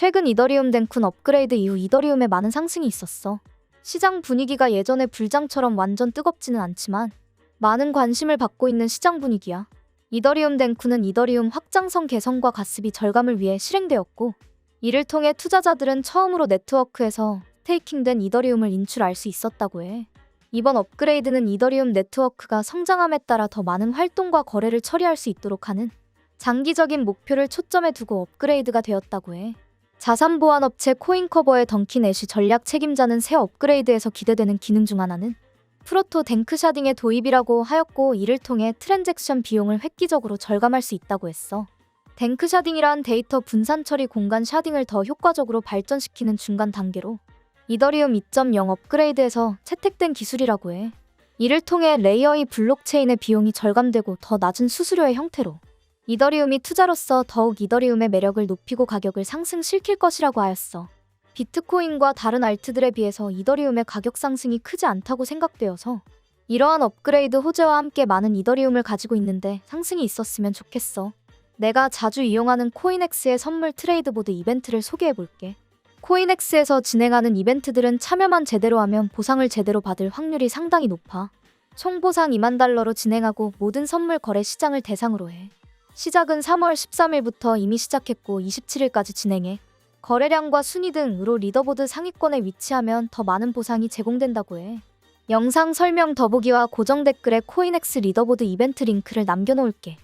최근 이더리움 댕쿤 업그레이드 이후 이더리움에 많은 상승이 있었어. 시장 분위기가 예전의 불장처럼 완전 뜨겁지는 않지만 많은 관심을 받고 있는 시장 분위기야. 이더리움 댕쿤은 이더리움 확장성 개선과 가습이 절감을 위해 실행되었고 이를 통해 투자자들은 처음으로 네트워크에서 스테이킹된 이더리움을 인출할 수 있었다고 해. 이번 업그레이드는 이더리움 네트워크가 성장함에 따라 더 많은 활동과 거래를 처리할 수 있도록 하는 장기적인 목표를 초점에 두고 업그레이드가 되었다고 해. 자산 보안 업체 코인커버의 던킨 애쉬 전략 책임자는 새 업그레이드에서 기대되는 기능 중 하나는 프로토 댕크샤딩의 도입이라고 하였고 이를 통해 트랜잭션 비용을 획기적으로 절감할 수 있다고 했어. 댕크샤딩이란 데이터 분산 처리 공간 샤딩을 더 효과적으로 발전시키는 중간 단계로 이더리움 2.0 업그레이드에서 채택된 기술이라고 해. 이를 통해 레이어의 블록체인의 비용이 절감되고 더 낮은 수수료의 형태로 이더리움이 투자로서 더욱 이더리움의 매력을 높이고 가격을 상승시킬 것이라고 하였어. 비트코인과 다른 알트들에 비해서 이더리움의 가격 상승이 크지 않다고 생각되어서 이러한 업그레이드 호재와 함께 많은 이더리움을 가지고 있는데 상승이 있었으면 좋겠어. 내가 자주 이용하는 코인엑스의 선물 트레이드보드 이벤트를 소개해 볼게. 코인엑스에서 진행하는 이벤트들은 참여만 제대로 하면 보상을 제대로 받을 확률이 상당히 높아. 총 보상 2만 달러로 진행하고 모든 선물 거래 시장을 대상으로 해. 시작은 3월 13일부터 이미 시작했고 27일까지 진행해. 거래량과 순위 등으로 리더보드 상위권에 위치하면 더 많은 보상이 제공된다고 해. 영상 설명 더보기와 고정 댓글에 코인엑스 리더보드 이벤트 링크를 남겨놓을게.